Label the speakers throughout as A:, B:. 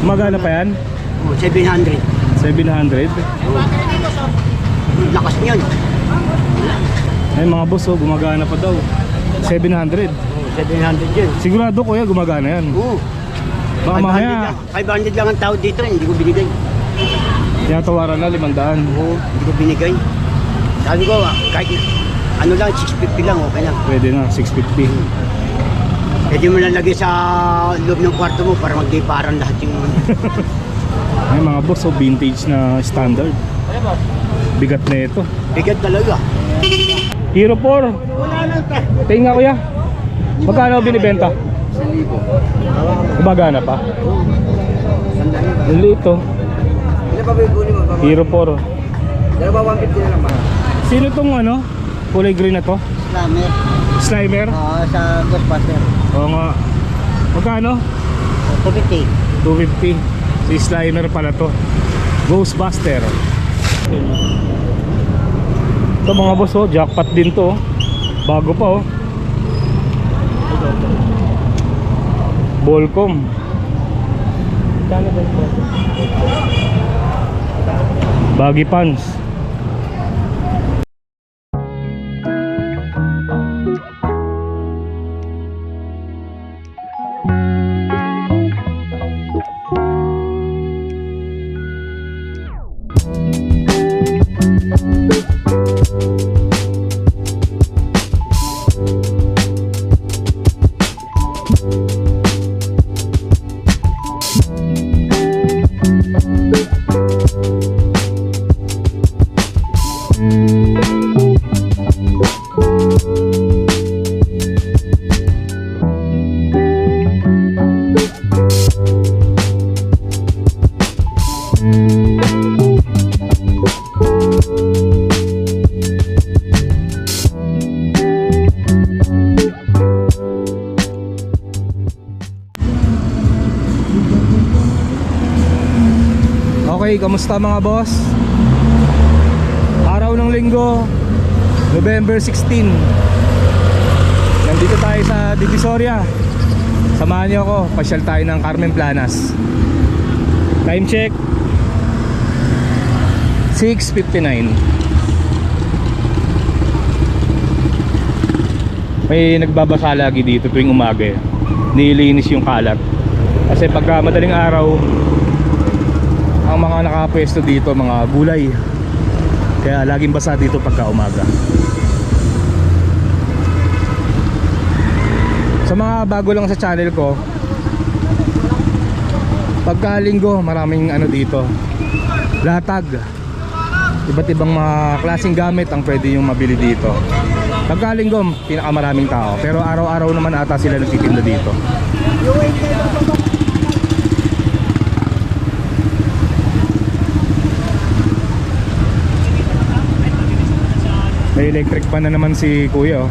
A: Gumagana pa yan?
B: Oh, 700.
A: 700.
B: Lakas niyan.
A: Ay mga boss, oh, gumagana pa daw. 700.
B: Oh, 700 yun.
A: Sigurado kuya, gumagana yan.
B: Oo.
A: Baka
B: 500
A: mamaya,
B: lang. 500 lang ang tao dito, hindi ko binigay.
A: tinatawaran na 500.
B: Oo, hindi ko binigay. Sabi ko, ah, kahit ano lang, 650 lang, okay lang.
A: Pwede na, 650.
B: Pwede mo lang lagay sa loob ng kwarto mo para magdiparan lahat yung...
A: Ay mga boss, oh, vintage na standard. Bigat na ito.
B: Bigat talaga.
A: Hero 4. Tingin nga kuya. Magkano binibenta? Gumagana pa. Ang liit oh.
C: Ano pa ba yung kunin mo?
A: Hero 4.
C: Dalawa 150 na lang ba?
A: Sino tong ano? Kulay green na to?
B: Slammer.
A: Slimer?
B: Oo, sa Ghostbuster.
A: Oo nga. Magkano?
B: 250.
A: 250. Si Slimer pala to. Ghostbuster. Ito mga boss oh, jackpot din to. oh. Bago pa oh. Bolcom. Baggy pants. Kamusta mga boss? Araw ng linggo, November 16 Nandito tayo sa Divisoria. Samahan niyo ako, pasyal tayo ng Carmen Planas. Time check. 6.59 May nagbabasa lagi dito tuwing umaga eh. Nilinis yung kalat. Kasi pagka madaling araw ang mga nakapwesto dito mga gulay. Kaya laging basa dito pagka umaga. Sa mga bago lang sa channel ko pagka linggo maraming ano dito. Latag. Iba't ibang mga klaseng gamit ang pwede yung mabili dito. Pagka linggo pinakamaraming tao. Pero araw-araw naman ata sila nagtitinda dito May electric pan na naman si kuya oh.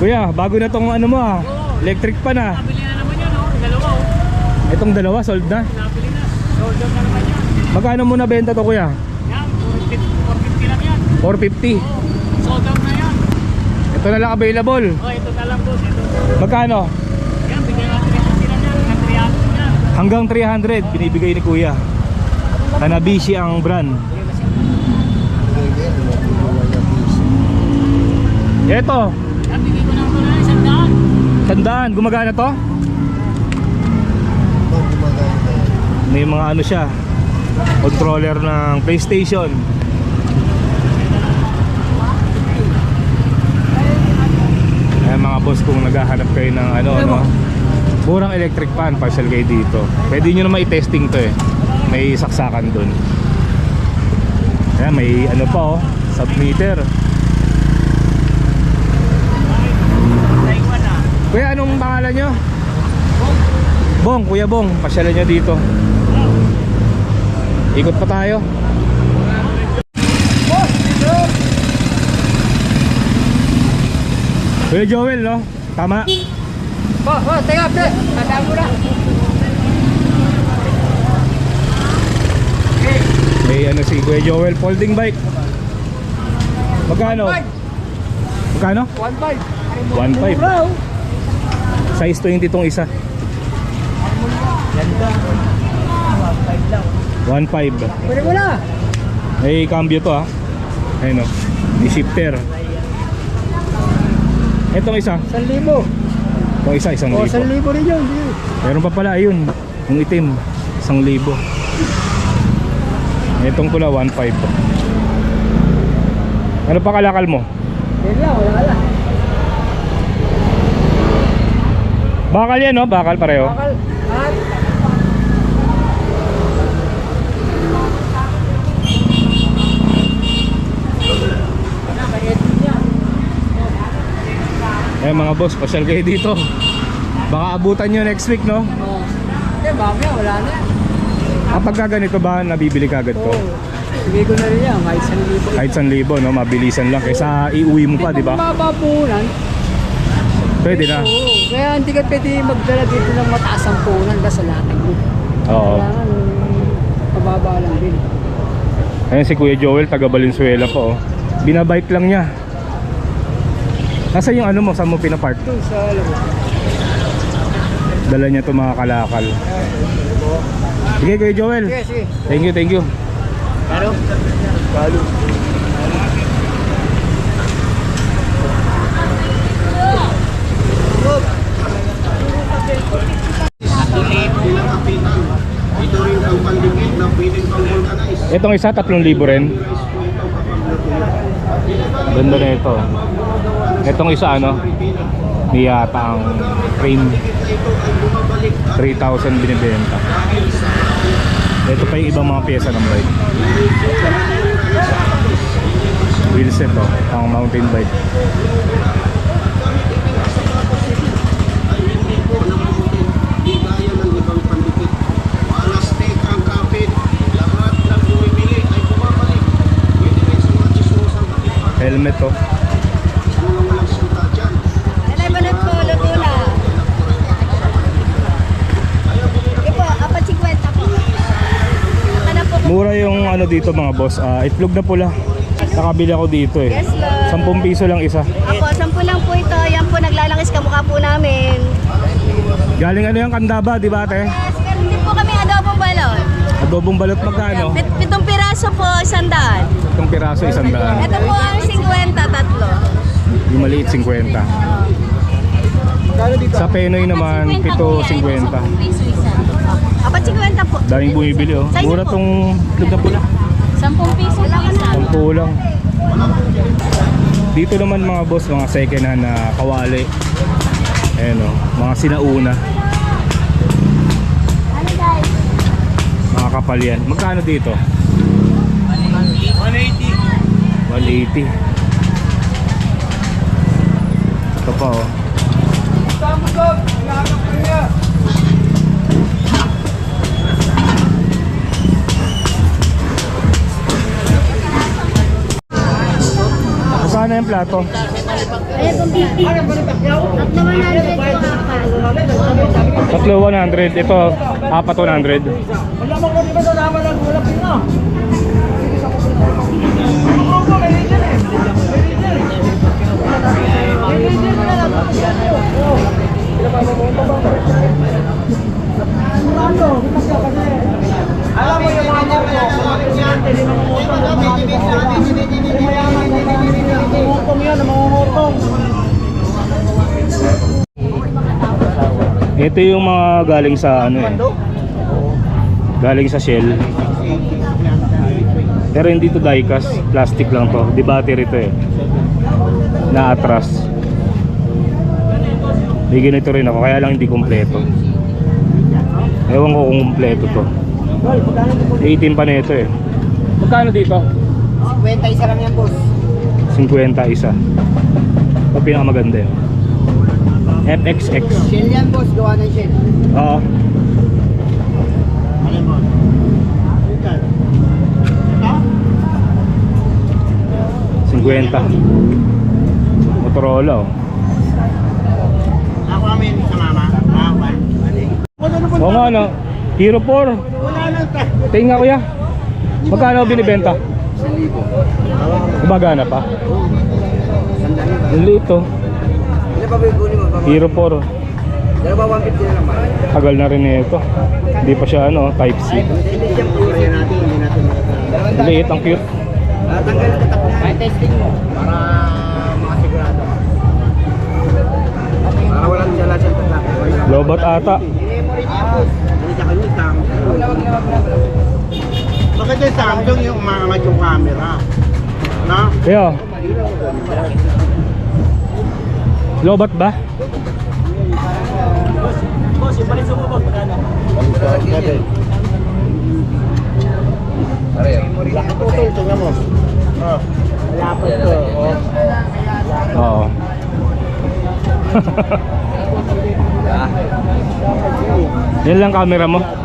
A: Kuya, bago na tong ano mo ah. Electric pan ah.
D: Nabili na naman yan, oh. Dalawa, oh.
A: Itong dalawa sold na.
D: Nabili na. Sold na naman yan.
A: Magkano mo nabenta to kuya?
D: Yan, 450 lang yan.
A: 450.
D: Sold out na yan.
A: Ito na lang available.
D: Oh, ito na lang, boss. Ito.
A: Magkano?
D: Yan, bigyan natin. Hanggang 300 yan.
A: Hanggang 300 binibigay ni kuya. Hanabishi ang brand. Ito,
D: Yan, bigyan ko na ito na isang daan.
A: tandaan, gumagana to? May mga ano siya, controller ng PlayStation. Ayan mga boss kung naghahanap kayo ng ano, ano murang electric fan, partial kayo dito. Pwede nyo naman i-testing to eh. May saksakan dun. Ayan, may ano pa oh, submeter.
D: Taiwan
A: Kuya, anong pangalan nyo? Bong, Kuya Bong, pasyalan nyo dito. Ikot pa tayo. Kuya Joel, no? Tama.
C: Oh, oh, teka, pre. Tandaan mo na.
A: May ano si Kuya Joel, folding bike. Magkano? Magkano?
C: 1.5.
A: 1.5. Size 20 tong isa. 1.5.
C: Pwede mo na.
A: May cambio to ah. Ayun o. May shifter. Itong isa.
C: 1,000.
A: Itong isa, isang
C: O,
A: libo.
C: 1,000 rin yun.
A: Meron pa pala, ayun. Yung itim. Isang libo. Itong pula, 1.5. Ano pa kalakal mo?
C: Yan lang, wala lang.
A: Bakal yan no? Bakal pareho.
C: Bakal. At
A: Eh mga boss, pasyal kayo dito. Baka abutan nyo next week no?
C: Oh. Eh, mamaya wala na.
A: Kapag ka ganito ba, nabibili ka agad
C: Oo.
A: to?
C: Sige ko na rin yan, kahit 1,000.
A: Kahit 1,000 no? Mabilisan lang. Kaysa iuwi mo pa, di ba?
C: Mabapunan.
A: Pwede na.
C: Oo. Kaya hindi ka pwede magdala dito ng mataas ang punan basta latag mo.
A: Oo.
C: Kailangan mababa lang din.
A: Ayan si Kuya Joel, taga Valenzuela po. Oh. Binabike lang niya. Nasaan yung ano mo? Saan mo pinapark?
C: Doon sa laro.
A: Dala niya to mga kalakal. Sige Kuya Joel.
C: Sige, sige.
A: Thank you, thank you.
C: Pero?
A: Itong isa, 3,000 rin. Ganda na ito. Itong isa ano, may yata ang frame 3,000 binibenta. Ito pa yung ibang mga pyesa ng bike. Wheelset to, ang mountain bike. Helmet to.
E: Nanay balot po, luto na. Ito po, apat 50 po. Ano po?
A: Mura yung ano dito mga boss. Ah, itlog na pula. Nakabili ako dito eh.
E: Yes, love.
A: 10 piso lang isa.
E: Ako, sampu lang po ito. Yan po, naglalangis kamukha po namin.
A: Galing ano yung kandaba, di ba ate?
E: Yes, meron din po kami adobo balot.
A: Adobong balot magkano?
E: Pit pitong piraso po, isang daan.
A: Itong piraso, isang daan.
E: Ito po ang 50, tatlo.
A: Yung maliit, 50. Sa Penoy naman, 7.50.
E: Apat 50 po.
A: Daming bumibili oh. Mura tong itlog na pula.
E: 10 piso lang.
A: 10 lang. Dito naman mga boss, mga second hand na kawali. Ayan oh, mga sinauna.
E: Ano guys?
A: Mga kapal yan. Magkano dito? 180. 180. Ito pa oh. Magkano yung plato?
E: Ayan po, 50. At naman 100 po apat.
A: Tatlo 100. Ito, apat 100. Ito yung mga galing sa ano eh. Galing sa Shell. Pero hindi to diecast, plastic lang to. Di battery to eh. Na atras. May ganito rin ako, kaya lang hindi kompleto. Ewan ko kung kompleto to. 18 pa na ito eh. Magkano dito?
C: 50 isa lang yan, boss.
A: 50 isa. Ito pinakamaganda yun. FXX.
C: Shell yan, boss. Gawa ng shell.
A: Oo. Cinquenta. Motorola oh.
B: Ako namin sa mama. Bawal.
A: Oo nga no. Hero 4. Tingin nga kuya. Magkano binibenta? Gumagana pa. Ang liit oh.
C: Ano pa bibili mo?
A: Hero 4.
F: Dalawa 150 na lang ba?
A: Tagal na rin ito. Hindi pa siya ano, type C. Liit, ang cute.
F: Tatanggal ang tatak niya. Ay, testing mo. Para makasigurado. Para walang dala sa tatak.
A: Lobat ata.
F: I-memory niya po. Ano sa kanya, Samsung. Bakit yung Samsung yung umangat yung camera? Na?
A: Kaya. Lobat ba?
B: Boss, yung palit sa mo, boss. Magkano?
F: Tutol, tingnan mo. Oh. Malapot to. Oh.
A: Oo. Yan lang camera mo.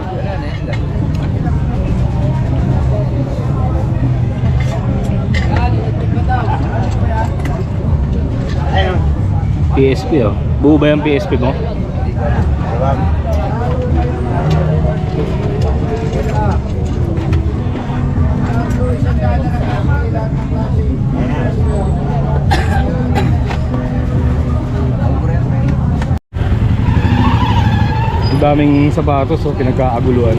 A: PSP oh. Buo ba yung PSP mo? Daming sapatos oh, pinagkaaguluan.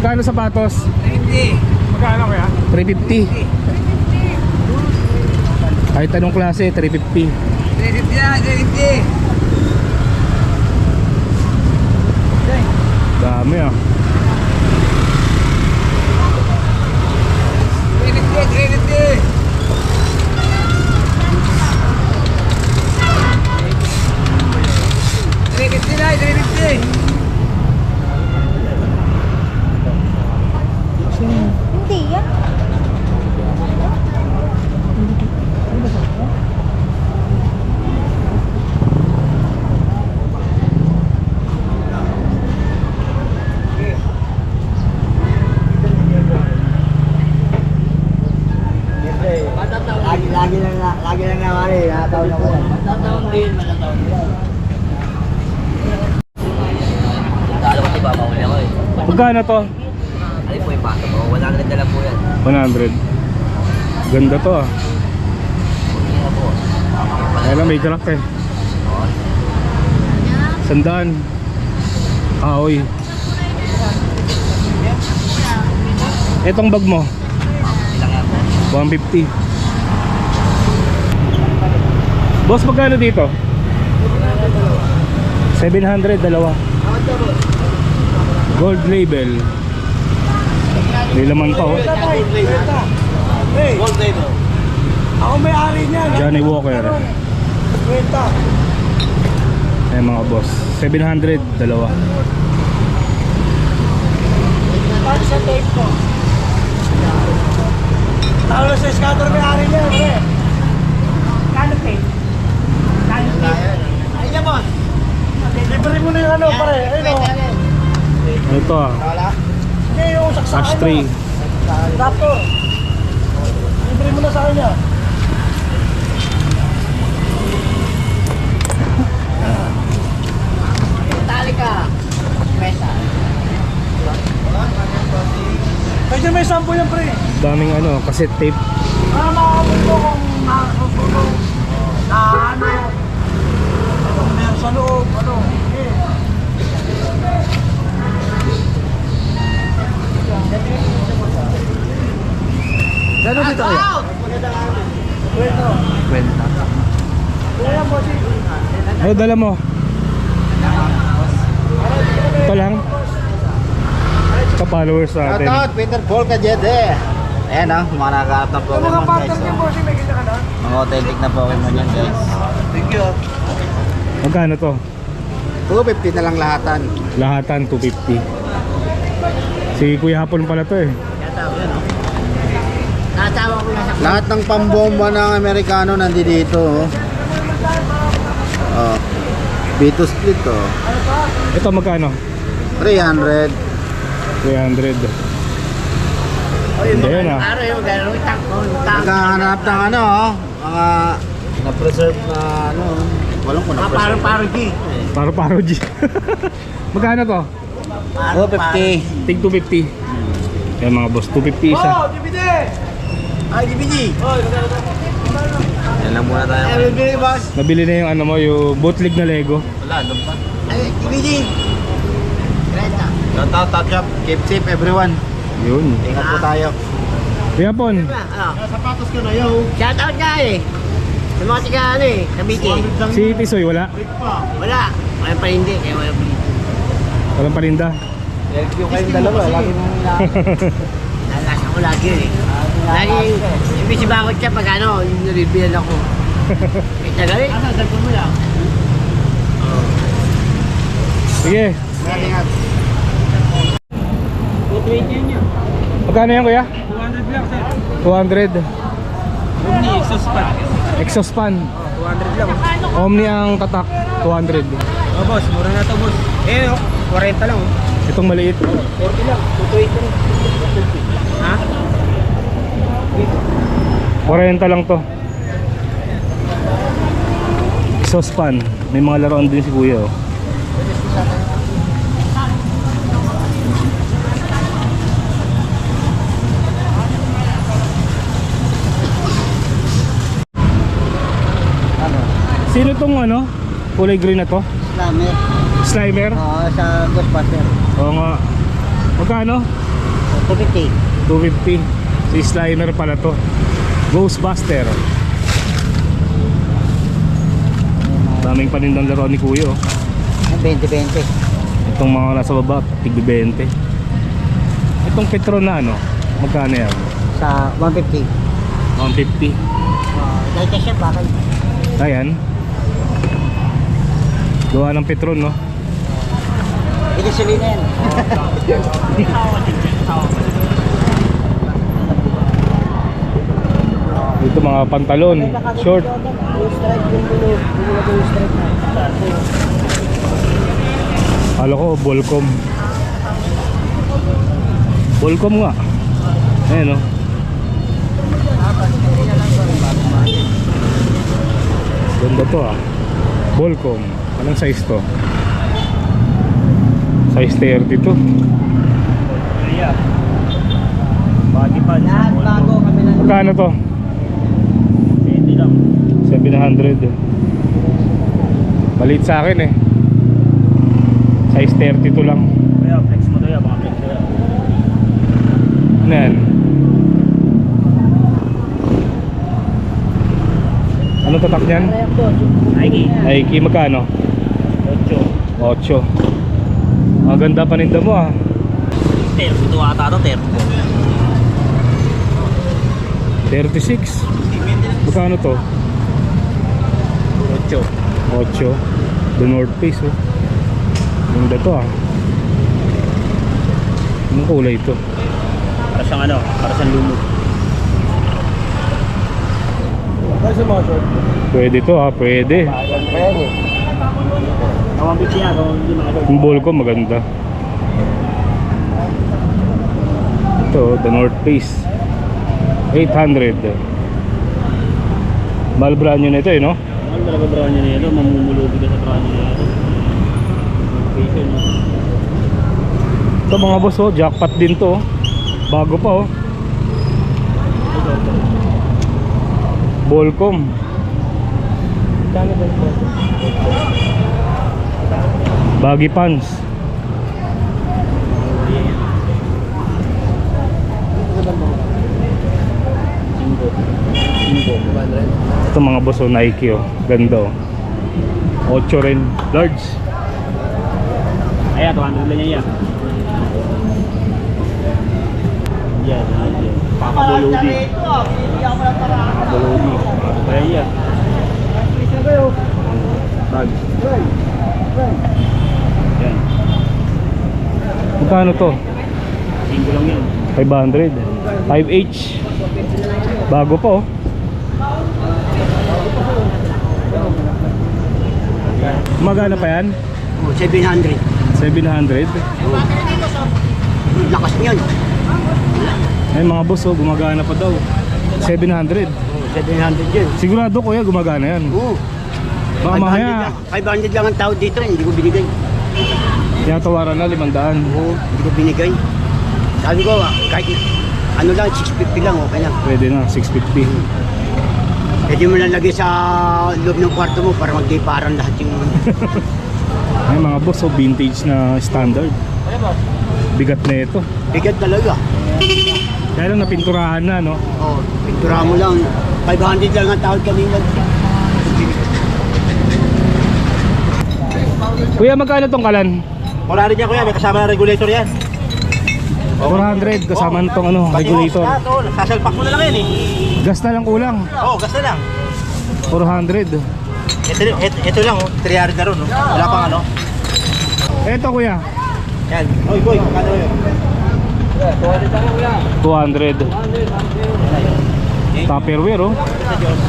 A: Magkano sapatos? 350. Magkano kaya? 350. Kahit anong klase, 350.
F: 350 na, 350.
A: Dami ah.
F: 350, 350. Three fifty na, three fifty.
E: Hindi yan.
F: Lagi, lagi lang na, lagi lang na mali, nakataon ako.
B: Matataon din, matataon din.
G: Talo ko ito ba, mahuli ako eh.
A: Magkano to?
G: Ano po yung pato ko? Wala na rin dala po yan.
A: 100. Ganda to ah.
G: Ano po?
A: Kaya lang may crack eh. Sandaan. Kahoy. Etong bag mo,
G: Ilang yan po.
A: 150. Boss, magkano dito? 700, dalawa. Gold label. May laman pa oh.
F: Gold label. Ako may-ari niyan.
A: Johnny Walker.
F: Kwenta.
A: Eh mga boss. 700, dalawa.
F: Paano sa tape ko? Talo sa scatter may-ari niyan, pre.
B: Kano pay? Kano pay?
F: Ay, yan, boss. Libre mo na yung ano, pare. Ayun, oh.
A: Ito ah.
F: Niya.
A: 3.
F: Raptor. Libre mo na sa kanya.
B: Metallica. Metal.
F: Pwede may sampo yan, pre.
A: Daming ano, cassette tape.
F: Para makakabot mo kung nakasusunod na ano, meron sa loob, ano. Gano'n dito kaya? Kwento.
G: Kwenta.
A: Ano dala mo? Ito lang. Ka-followers natin.
F: Peter Paul Kajede.
G: Ayan ah, mga nakakarap ng
F: mga
G: Pokemon guys.
F: partner niyo, bossy, may kita ka na?
G: Mga authentic na Pokemon yan guys.
F: Thank you.
A: Magkano to?
F: 250 na lang lahatan.
A: Lahatan 250. Si Kuya Hapon pala to eh.
B: Nasawa ko na sa
F: Lahat ng pambomba ng Amerikano nandito. Oh. Oh. B2 split oh.
A: Ito magkano?
F: 300.
A: 300. Hindi yan ah.
F: Naghahanap ng ano oh. Mga na-preserve na ano. Walang ko
B: Mga parang-parang G.
A: Paro-paro G. magkano to?
F: 250.
A: Tig 250. Yan mga boss, 250 isa.
F: DVD! Ay, DVD!
G: Yan
H: Kailan muna tayo?
B: Eh, bibili boss.
A: Nabili na yung ano mo, yung bootleg na Lego.
H: Wala, doon pa.
B: Ay, ibili. Renta.
H: Shout out, touch up. Keep safe everyone.
A: Yun.
H: Ingat po tayo.
A: Kaya pon,
B: Ano? Sapatos ka na yo. Shout out nga eh. Sa mga tiga ano eh, Kabiti.
A: si Tisoy wala.
B: Wala. Wala pa hindi, kaya wala pa hindi.
A: Walang paninda.
H: Yung kayong dalawa, lagi mong
B: Nalasa ko lagi eh. Lagi, ibig si bakit siya pag ano, yung naribilan ako. Eh, tagal eh. Asa, dagpo mo lang.
A: Sige.
H: Ingat.
A: Magkano yan kuya?
D: 200 lang sir.
A: 200.
D: Omni, exhaust pan.
A: Exhaust fan.
D: 200 lang.
A: Omni ang tatak. 200.
D: Oh boss, mura na to boss. Eh, oh, 40 lang oh.
A: Itong maliit.
D: 40 lang, 220 lang. Ha?
A: 40 lang to. Exhaust fan. May mga laruan din si kuya oh. Sino tong ano? Kulay green na to?
B: Salamat.
A: Slimer?
B: Oo, sa Ghostbuster.
A: Oo nga. Magkano?
B: 250.
A: 250. Si Slimer pala to. Ghostbuster. Daming panindang laro ni Kuya. oh.
B: 20-20.
A: Itong mga nasa baba, tig 20. Itong Petron na ano, magkano yan?
B: Sa 150.
A: 150.
B: Uh, dahil kasi bakal.
A: Ayan. Gawa ng Petron, no?
B: Ito sili na yan.
A: Ito mga pantalon, short. Kala ko, Bolcom. Bolcom nga. Ayan, no? Ganda to, ah. Bolcom. Anong size to? Size 32.
D: Kaya. Body pan.
B: Lahat bago kami na.
A: Magkano to?
D: 20 lang.
A: 700. Maliit sa akin, eh. Size 32 lang.
D: Kaya, flex mo to yan, mga flex yan.
A: Ano yan? Anong tatak niyan?
D: Nike.
A: Nike, magkano?
D: 8.
A: 8. Maganda paninda mo ah.
H: Terpo ito ata ito, terpo.
A: 36. Magkano to?
D: 8.
A: 8. The North Face oh. Ganda to ah. Anong kulay ito?
D: Para siyang ano, para siyang lumog.
A: Pwede to ah, pwede.
D: Nawang bitsi yan, kung hindi makagawa.
A: Yung ball ko maganda. Ito, the North Face. 800. Mahal brand nyo na ito eh, no?
D: talaga branyo nito. Mamumulubi ka sa branyo nito.
A: Ito mga boss, oh, jackpot din to. Oh. Bago pa, oh.
D: Volcom.
A: Baggy pants.
D: Thank. 200.
A: Ito mga boss, oh, Nike, oh. Ganda, oh. 8 rin, large.
D: Ayan, 200 lang yan. Yan, yan. Pakabulodi. Pakabulodi. Ayan, yan. Tag. Yan.
A: Magkano to?
D: 500.
A: 500. 5H. Bago pa oh. Magana pa yan?
B: Oh, 700.
A: 700.
B: Lakas niyan.
A: Ay mga boss oh, gumagana pa daw. 700.
B: Oh, 700 yun.
A: Sigurado kuya gumagana yan.
B: Oo.
A: Baka
B: 500
A: mamaya
B: lang. 500 lang ang tawad dito, hindi ko binigay.
A: tinatawaran na 500.
B: Oo, hindi ko binigay. Sabi ko, ah, kahit ano lang, 650 lang, okay lang.
A: Pwede na, 650.
B: Pwede mo lang lagay sa loob ng kwarto mo para magdiparan lahat.
A: Ay mga boss, so vintage na standard. Bigat na ito.
B: Bigat talaga.
A: Kaya lang napinturahan na, no?
B: Oh, pintura mo lang. 500 lang ang tawad kanina.
A: Kuya, magkano tong kalan?
H: Wala rin yan kuya, may kasama na regulator yan.
A: 400 kasama nitong ano, regulator.
H: Oh, sasalpak mo na lang yan eh.
A: Gas na lang kulang.
H: Oo, oh, gas na lang.
A: 400.
H: Ito, ito, ito lang, oh. 300 na ron. Oh. Wala pang ano.
A: Eto kuya,
H: Yan. Oy, boy, kano yun?
A: 200. Tupperware, oh.
H: Sa Diyos.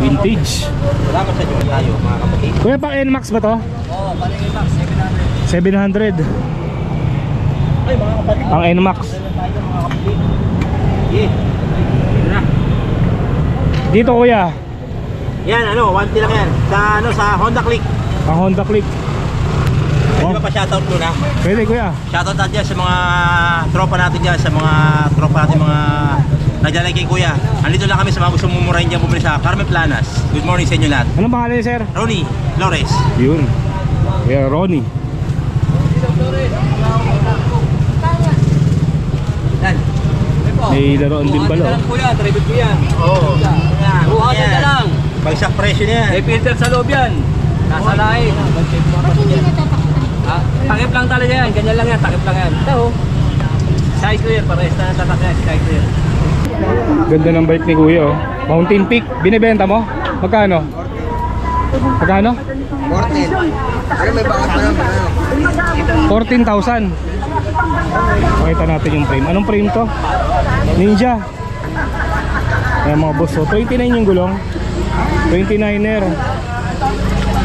A: Vintage.
H: Salamat sa Diyos. Tayo, mga kapatid.
A: Kuya, pang NMAX ba to?
B: Oo, paling iba, 700.
A: 700.
H: Ay, mga kapatid.
A: Ang NMAX. Dito kuya,
H: Yan, ano, 1T lang yan. Sa, ano, sa Honda Click.
A: ang Honda Click.
H: Pwede
A: Oh.
H: ba pa shoutout ko na?
A: Pwede kuya.
H: Shoutout natin dyan sa mga tropa natin dyan, sa mga tropa natin mga naglalay kay Kuya. Andito lang kami sa mga gusto mumurahin dyan bumili sa Carmen Planas. Good morning sa inyo lahat.
A: Anong pangalan niya, sir?
H: Ronnie Flores.
A: Yun. Kuya Ronnie.
H: Yan.
A: May laruan din pala. oh.
C: yan, tribute ko yan.
H: Oo. Yan.
C: 200 na
H: Yan.
C: lang.
H: Bagsak presyo na yan.
C: May filter sa loob yan. Nasa lahi.
E: Ba't hindi natatakpan?
C: Ha? Takip lang talaga yan. Ganyan lang yan. Takip lang yan. Ito oh. Sky clear. Parehas na tatak yan. Sky clear.
A: Ganda ng bike ni Kuya oh. Mountain Peak, binibenta mo? Magkano? Magkano?
B: 14. Pero may bakas pa naman.
A: 14,000. Pakita natin yung frame. Anong frame to? Ninja. Ayan mga boss. So, 29 yung gulong. 29er.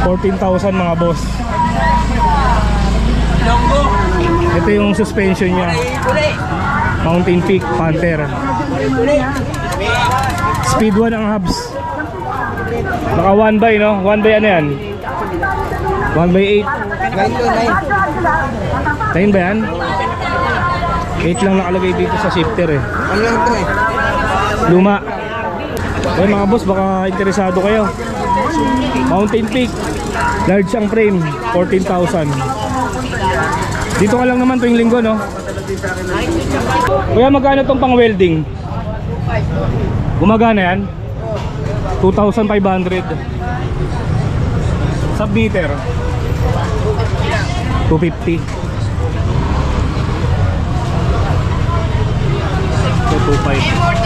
A: 14,000 mga boss. Ito yung suspension niya. Mountain Peak Panther. Speed 1 ang hubs. Naka 1 by no? 1 by ano yan? 1 by 8. 9 ba yan? 8 lang nakalagay dito sa shifter eh.
B: Ano lang ito eh?
A: Luma. Eh mga boss, baka interesado kayo. Mountain Peak. Large ang frame, 14,000. Dito ka lang naman tuwing linggo, no? Kuya, magkano tong pang welding? Gumagana yan? 2,500. Submeter? 250. So, 2,500.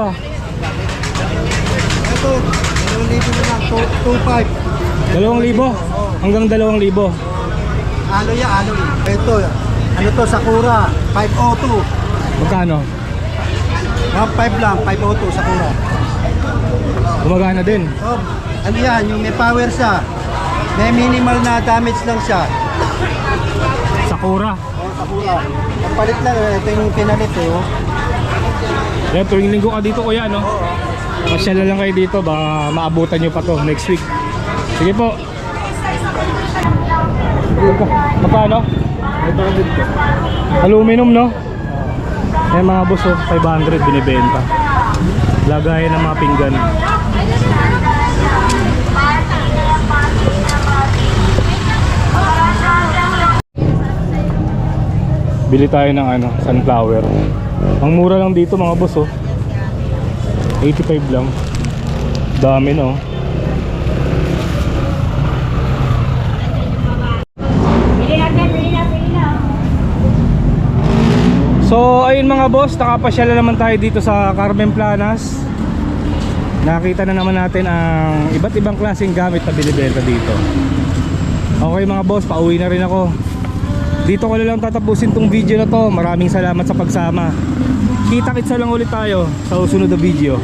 A: To?
H: Ito, 2,000 na lang. 2,500.
A: Dalawang libo? Hanggang dalawang libo.
H: Alo yan, alo Ito, ano to, Sakura. 502.
A: Magkano?
H: 1,500 lang, 502 Sakura.
A: Gumagana din.
H: Oh, ano yan, yung may power siya. May minimal na damage lang siya.
A: Sakura.
H: Oh, Sakura. Ang palit lang, eh, ito yung pinalit eh. Oh.
A: Yan, tuwing linggo ka dito kuya, no? Masyala lang kayo dito, baka maabutan nyo pa to next week. Sige po. Magkano? Ito ka dito. Aluminum, no? Yan mga boss, oh, 500 binibenta. Lagayan ng mga pinggan. Bili tayo ng ano, sunflower. Ang mura lang dito mga boss, oh. 85 lang. Dami no. So ayun mga boss, nakapasyala naman tayo dito sa Carmen Planas. Nakita na naman natin ang iba't ibang klaseng gamit na binibenta dito. Okay mga boss, pauwi na rin ako. Dito ko lang tatapusin tong video na to. Maraming salamat sa pagsama. Kita-kitsa lang ulit tayo sa susunod na video.